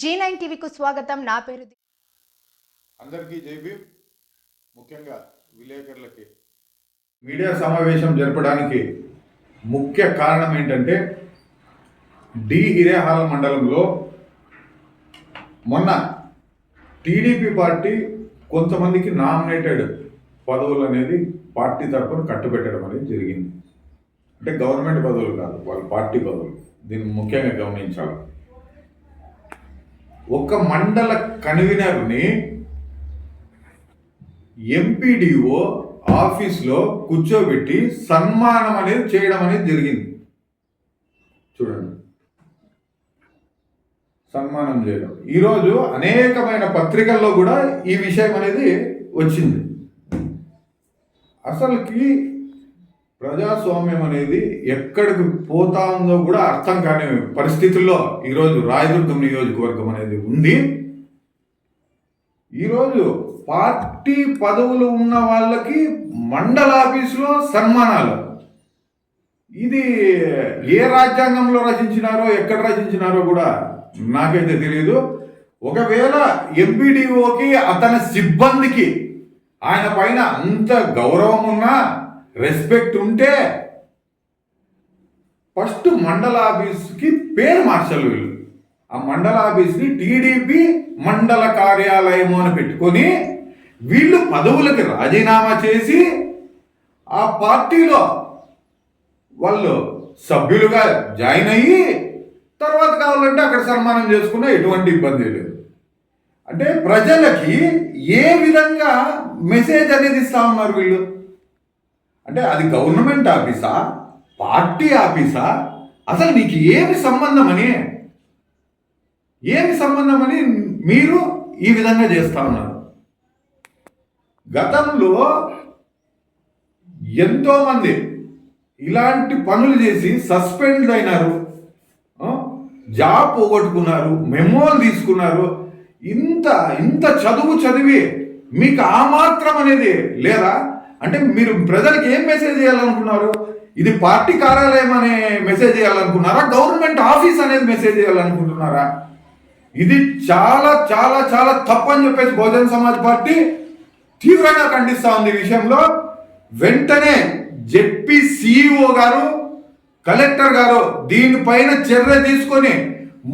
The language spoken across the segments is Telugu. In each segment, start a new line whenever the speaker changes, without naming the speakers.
జీ నైన్ టీవీకు స్వాగతం. నా పేరు
అందరికీ జై భీమ్. ముఖ్యంగా విలేకరులకి. మీడియా సమావేశం జరపడానికి ముఖ్య కారణం ఏంటంటే డి హిరేహాల మండలంలో మొన్న టీడీపీ పార్టీ కొంతమందికి నామినేటెడ్ పదవులు అనేది పార్టీ తరఫున కట్టుబెట్టడం అనేది జరిగింది. అంటే గవర్నమెంట్ పదవులు కాదు వాళ్ళ పార్టీ పదవులు. దీన్ని ముఖ్యంగా గమనించాలి. ఒక మండల కన్వీనర్ని ఎంపీడీఓ ఆఫీస్లో కూర్చోబెట్టి సన్మానం అనేది చేయడం అనేది జరిగింది. చూడండి. సన్మానం చేయడం. ఈరోజు అనేకమైన పత్రికల్లో కూడా ఈ విషయం అనేది వచ్చింది. అసలుకి ప్రజాస్వామ్యం అనేది ఎక్కడికి పోతా ఉందో కూడా అర్థం కాని పరిస్థితుల్లో ఈరోజు రాయదుర్గం నియోజకవర్గం అనేది ఉంది. ఈరోజు పార్టీ పదవులు ఉన్న వాళ్ళకి మండల ఆఫీసులో సన్మానాలు. ఇది ఏ రాజ్యాంగంలో రచించినారో ఎక్కడ రచించినారో కూడా నాకైతే తెలియదు ఒకవేళ ఎంపీడీఓకి అతని సిబ్బందికి ఆయన పైన అంత గౌరవం ఉన్నా రెస్పెక్ట్ ఉంటే ఫస్ట్ మండల ఆఫీస్కి పేరు మార్చాలి వీళ్ళు. ఆ మండల ఆఫీస్ని టీడీపీ మండల కార్యాలయము అని పెట్టుకొని వీళ్ళు పదవులకి రాజీనామా చేసి ఆ పార్టీలో వాళ్ళు సభ్యులుగా జాయిన్ అయ్యి తర్వాత కావాలంటే అక్కడ సన్మానం చేసుకున్నా ఎటువంటి ఇబ్బంది లేదు. అంటే ప్రజలకి ఏ విధంగా మెసేజ్ అనేది ఇస్తా ఉన్నారు వీళ్ళు? అంటే అది గవర్నమెంట్ ఆఫీసా పార్టీ ఆఫీసా అసలు నీకు ఏమి సంబంధం అని ఏమి సంబంధం అని మీరు ఈ విధంగా చేస్తా ఉన్నారు? గతంలో ఎంతోమంది ఇలాంటి పనులు చేసి సస్పెండ్ అయినారు. జాబ్ పోగొట్టుకున్నారు మెమోలు తీసుకున్నారు. ఇంత ఇంత చదువు చదివి మీకు ఆ మాత్రం అనేది లేదా? అంటే మీరు ప్రజలకు ఏం మెసేజ్ చేయాలనుకున్నారు? ఇది పార్టీ కార్యాలయం అనే మెసేజ్ చేయాలనుకున్నారా? గవర్నమెంట్ ఆఫీస్ అనేది మెసేజ్ చేయాలనుకుంటున్నారా? ఇది చాలా చాలా చాలా తప్పని చెప్పేసి బహుజన సమాజ్ పార్టీ తీవ్రంగా ఖండిస్తా ఉంది ఈ విషయంలో. వెంటనే జెడ్పీ సిఇఓ గారు కలెక్టర్ గారు దీనిపైన చర్య తీసుకొని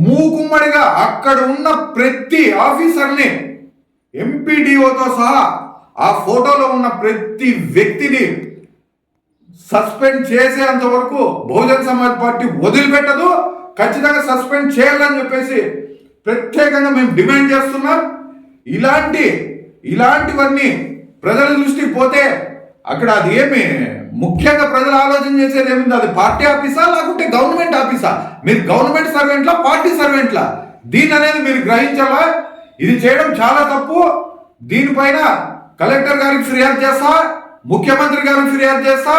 మూకుమ్మడిగా అక్కడ ఉన్న ప్రతి ఆఫీసర్ని ఎంపీడీఓతో సహా ఆ ఫోటోలో ఉన్న ప్రతి వ్యక్తిని సస్పెండ్ చేసేంత వరకు బహుజన్ సమాజ్ పార్టీ వదిలిపెట్టదు. ఖచ్చితంగా సస్పెండ్ చేయాలని చెప్పేసి ప్రత్యేకంగా మేము డిమాండ్ చేస్తున్నాం. ఇలాంటి ఇలాంటివన్నీ ప్రజల దృష్టికి పోతే అక్కడ అది ఏమి ముఖ్యంగా ప్రజలు ఆలోచన చేసేది ఏమింది? అది పార్టీ ఆఫీసా లేకుంటే గవర్నమెంట్ ఆఫీసా? మీరు గవర్నమెంట్ సర్వెంట్లా పార్టీ సర్వెంట్లా? దీని అనేది మీరు గ్రహించాలా? ఇది చేయడం చాలా తప్పు. దీనిపైన కలెక్టర్ గారికి ఫిర్యాదు చేస్తా ముఖ్యమంత్రి గారికి ఫిర్యాదు చేస్తా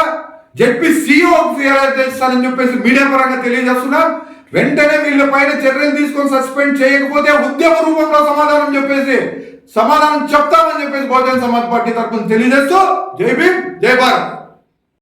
జడ్పీ సీఓ ఫిర్యాదు చేస్తానని చెప్పేసి మీడియా పరంగా తెలియజేస్తున్నాం. వెంటనే వీళ్ళ పైన చర్యలు తీసుకొని సస్పెండ్ చేయకపోతే ఉద్యమ రూపంలో సమాధానం చెప్పేసి సమాధానం చెప్తామని చెప్పేసి బహుజన సమాజ్ పార్టీ తరఫున తెలియజేస్తూ జై భీమ్ జై భారత్.